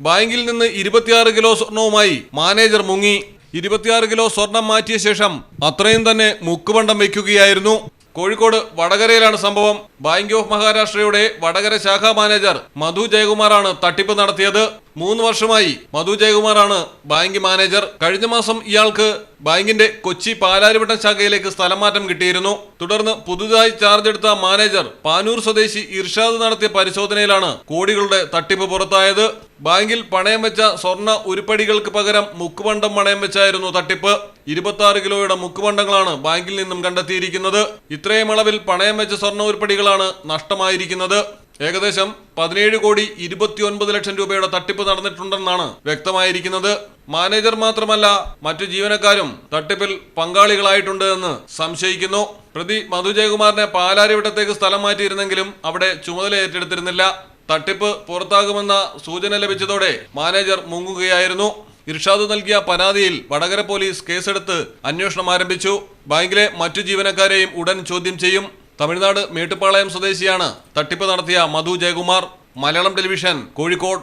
ബാങ്കിൽ നിന്ന് ഇരുപത്തിയാറ് കിലോ സ്വർണവുമായി മാനേജർ മുങ്ങി. ഇരുപത്തിയാറ് കിലോ സ്വർണം മാറ്റിയ ശേഷം അത്രയും തന്നെ മുക്കുപണ്ടം വയ്ക്കുകയായിരുന്നു. കോഴിക്കോട് വടകരയിലാണ് സംഭവം. ബാങ്ക് ഓഫ് മഹാരാഷ്ട്രയുടെ വടകര ശാഖാ മാനേജർ മധു ജയകുമാറാണ് തട്ടിപ്പ് നടത്തിയത്. മൂന്ന് വർഷമായി മധു ജയകുമാറാണ് ബാങ്ക് മാനേജർ. കഴിഞ്ഞ മാസം ഇയാൾക്ക് ബാങ്കിന്റെ കൊച്ചി പാലാരിവട്ടം ശാഖയിലേക്ക് സ്ഥലം മാറ്റം കിട്ടിയിരുന്നു. തുടർന്ന് പുതുതായി ചാർജ് എടുത്ത മാനേജർ പാനൂർ സ്വദേശി ഇർഷാദ് നടത്തിയ പരിശോധനയിലാണ് കോടികളുടെ തട്ടിപ്പ് പുറത്തായത്. ബാങ്കിൽ പണയം വെച്ച സ്വർണ ഉരുപ്പടികൾക്ക് പകരം മുക്കുപണ്ടം പണയം വെച്ചായിരുന്നു തട്ടിപ്പ്. ഇരുപത്തി കിലോയുടെ മുക്കുപണ്ടങ്ങളാണ് ബാങ്കിൽ നിന്നും കണ്ടെത്തിയിരിക്കുന്നത്. ഇത്രയും അളവിൽ പണയം വെച്ച സ്വർണ ഉരുപ്പടികളാണ് നഷ്ടമായിരിക്കുന്നത്. ഏകദേശം പതിനേഴ് കോടി ഇരുപത്തിയൊൻപത് ലക്ഷം രൂപയുടെ തട്ടിപ്പ് നടന്നിട്ടുണ്ടെന്നാണ് വ്യക്തമായിരിക്കുന്നത്. മാനേജർ മാത്രമല്ല മറ്റു ജീവനക്കാരും തട്ടിപ്പിൽ പങ്കാളികളായിട്ടുണ്ട് എന്ന് സംശയിക്കുന്നു. പ്രതി മധു ജയകുമാറിനെ പാലാരിവട്ടത്തേക്ക് സ്ഥലം മാറ്റിയിരുന്നെങ്കിലും അവിടെ ചുമതല ഏറ്റെടുത്തിരുന്നില്ല. തട്ടിപ്പ് പുറത്താകുമെന്ന സൂചന ലഭിച്ചതോടെ മാനേജർ മുങ്ങുകയായിരുന്നു. ഇർഷാദ് നൽകിയ പരാതിയിൽ വടകര പോലീസ് കേസെടുത്ത് അന്വേഷണം ആരംഭിച്ചു. ബാങ്കിലെ മറ്റു ജീവനക്കാരെയും ഉടൻ ചോദ്യം ചെയ്യും. തമിഴ്നാട് മേട്ടുപാളയം സ്വദേശിയാണ് തട്ടിപ്പ് നടത്തിയ Madhu Jayakumar Malayalam television Kozhikode.